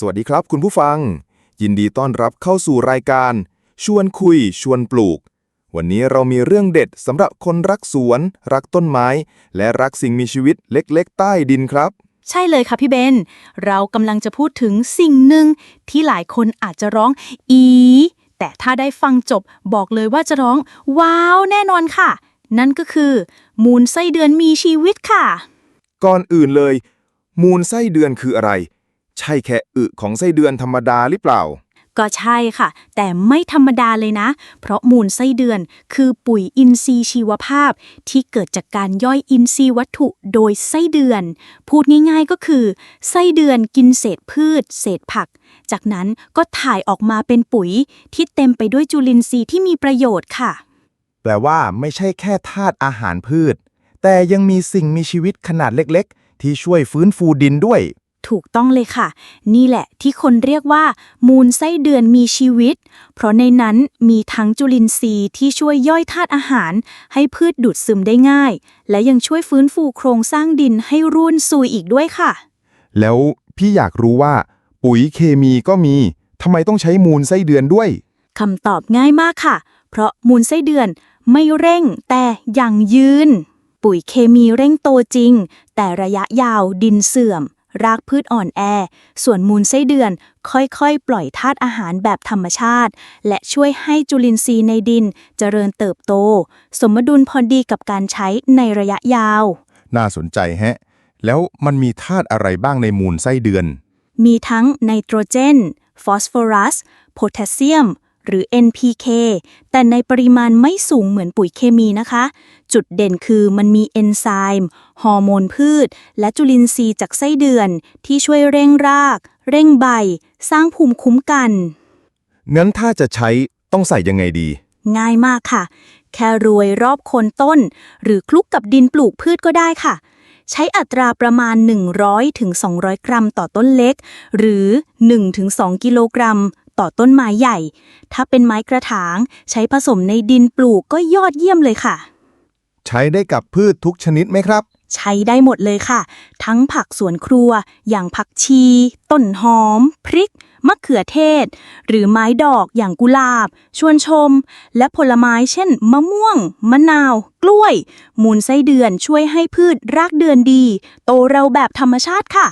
สวัสดีครับคุณผู้ฟัง ยินดีต้อนรับเข้าสู่รายการ ชวนคุย ชวนปลูก วันนี้เรามีเรื่องเด็ดสำหรับคนรักสวน รักต้นไม้ และรักสิ่งมีชีวิตเล็กๆ ใต้ดินครับ ใช่เลยค่ะพี่เบน เรากำลังจะพูดถึงสิ่งหนึ่งที่หลายคนอาจจะร้องอี แต่ถ้าได้ฟังจบบอกเลยว่าจะร้อง ว้าว แน่นอนค่ะ นั่นก็คือ มูลไส้เดือนมีชีวิตค่ะ ก่อนอื่นเลย มูลไส้เดือนคืออะไร ใช่แค่อึของไส้เดือนธรรมดาหรือเปล่า ก็ใช่ค่ะ แต่ไม่ธรรมดาเลยนะ เพราะมูลไส้เดือนคือปุ๋ยอินทรีย์ชีวภาพ ที่เกิดจากการย่อยอินทรีย์วัตถุโดยไส้เดือน พูดง่ายๆก็คือ ไส้เดือนกินเศษพืช เศษผัก จากนั้นก็ถ่ายออกมาเป็นปุ๋ย ที่เต็มไปด้วยจุลินทรีย์ที่มีประโยชน์ค่ะ แปลว่าไม่ใช่แค่ธาตุอาหารพืช แต่ยังมีสิ่งมีชีวิตขนาดเล็ก ๆ ที่ช่วยฟื้นฟูดินด้วย ถูกต้องเลยค่ะ นี่แหละที่คนเรียกว่า มูลไส้เดือนมีชีวิต เพราะในนั้นมีทั้งจุลินทรีย์ที่ช่วยย่อยธาตุอาหาร ให้พืชดูดซึมได้ง่าย และยังช่วยฟื้นฟูโครงสร้างดินให้ร่วนซุยอีกด้วยค่ะ แล้วพี่อยากรู้ว่า ปุ๋ยเคมีก็มีทำไมต้องใช้มูลไส้เดือนด้วยคำตอบง่ายมากค่ะ เพราะมูลไส้เดือนไม่เร่งแต่ยั่งยืน ปุ๋ยเคมีเร่งโตจริง แต่ระยะยาวดินเสื่อม รากพืชอ่อนแอ ส่วนมูลไส้เดือนค่อยๆ ปล่อยธาตุอาหารแบบธรรมชาติ และช่วยให้จุลินทรีย์ในดินเจริญเติบโต สมดุลพอดีกับการใช้ในระยะยาว น่าสนใจแฮะ แล้วมันมีธาตุอะไรบ้างในมูลไส้เดือน มีทั้งไนโตรเจน ฟอสฟอรัส โพแทสเซียม หรือ NPK แต่ในปริมาณไม่สูงเหมือนปุ๋ยเคมีนะคะ จุดเด่นคือมันมีเอนไซม์ฮอร์โมนพืช และจุลินทรีย์จากไส้เดือน ที่ช่วยเร่งราก เร่งใบ สร้างภูมิคุ้มกัน งั้นถ้าจะใช้ต้องใส่ยังไงดี ง่ายมากค่ะ แค่โรยรอบโคนต้น หรือคลุกกับดินปลูกพืชก็ได้ค่ะ ใช้อัตราประมาณ 100ถึง200กรัมต่อต้นเล็ก หรือ1ถึง2กิโลกรัมต่อต้นไม้ใหญ่ ถ้าเป็นไม้กระถาง ใช้ผสมในดินปลูกก็ยอดเยี่ยมเลยค่ะ ใช้ได้กับพืชทุกชนิดไหมครับ ใช้ได้หมดเลยค่ะ ทั้งผักสวนครัว อย่างผักชี ต้นหอม พริก มะเขือเทศ หรือไม้ดอกอย่างกุหลาบ ชวนชม และผลไม้เช่น มะม่วง มะนาว กล้วย มูลไส้เดือนช่วยให้พืชรากเดือนดี โตเร็วแบบธรรมชาติค่ะ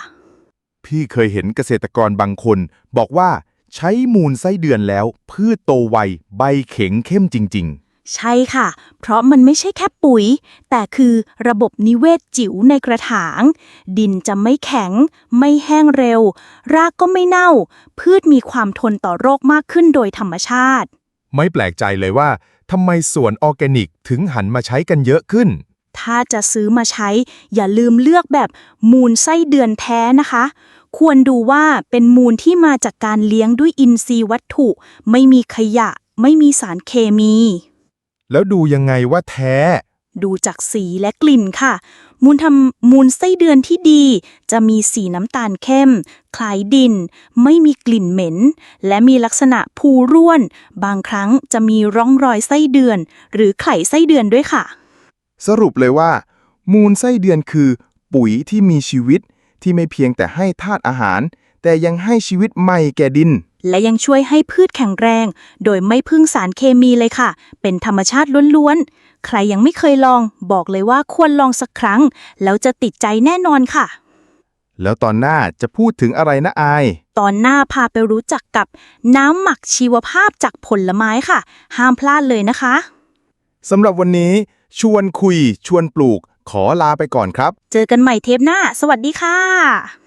พี่เคยเห็นเกษตรกรบางคน บอกว่าใช้มูลไส้เดือนแล้ว พืชโตไวใบเข็งเข้มจริง ใช่ค่ะ เพราะมันไม่ใช่แค่ปุ๋ย แต่คือระบบนิเวศจิ๋วในกระถาง ดินจะไม่แข็ง ไม่แห้งเร็ว รากก็ไม่เน่า พืชมีความทนต่อโรคมากขึ้นโดยธรรมชาติๆไม่แปลกใจเลยว่าทำไมสวนออร์แกนิกถึงหันมาใช้กันเยอะขึ้น ถ้าจะซื้อมาใช้ อย่าลืมเลือกแบบมูลไส้เดือนแท้นะคะ ควรดูว่าเป็นมูลที่มาจากการเลี้ยงด้วยอินทรีย์วัตถุ ไม่มีขยะ ไม่มีสารเคมี แล้วดูยังไงว่าแท้ ดูจากสีและกลิ่นค่ะ มูลทำมูลไส้เดือนที่ดี จะมีสีน้ำตาลเข้ม คล้ายดิน ไม่มีกลิ่นเหม็น และมีลักษณะภูร่วน บางครั้งจะมีร่องรอยไส้เดือน หรือไข่ไส้เดือนด้วยค่ะ สรุปเลยว่า มูลไส้เดือนคือ ปุ๋ยที่มีชีวิตที่ไม่เพียงแต่ให้ธาตุอาหาร แต่ยังให้ชีวิตใหม่แก่ดิน และยังช่วยให้พืชแข็งแรง โดยไม่พึ่งสารเคมีเลยค่ะ เป็นธรรมชาติล้วนๆ ใครยังไม่เคยลอง บอกเลยว่าควรลองสักครั้ง แล้วจะติดใจแน่นอนค่ะ แล้วตอนหน้าจะพูดถึงอะไรนะอาย ตอนหน้าพาไปรู้จักกับน้ำหมักชีวภาพจากผลไม้ค่ะ ห้ามพลาดเลยนะคะ สำหรับวันนี้ ชวนคุย ชวนปลูก ขอลาไปก่อนครับ เจอกันใหม่เทปหน้า สวัสดีค่ะ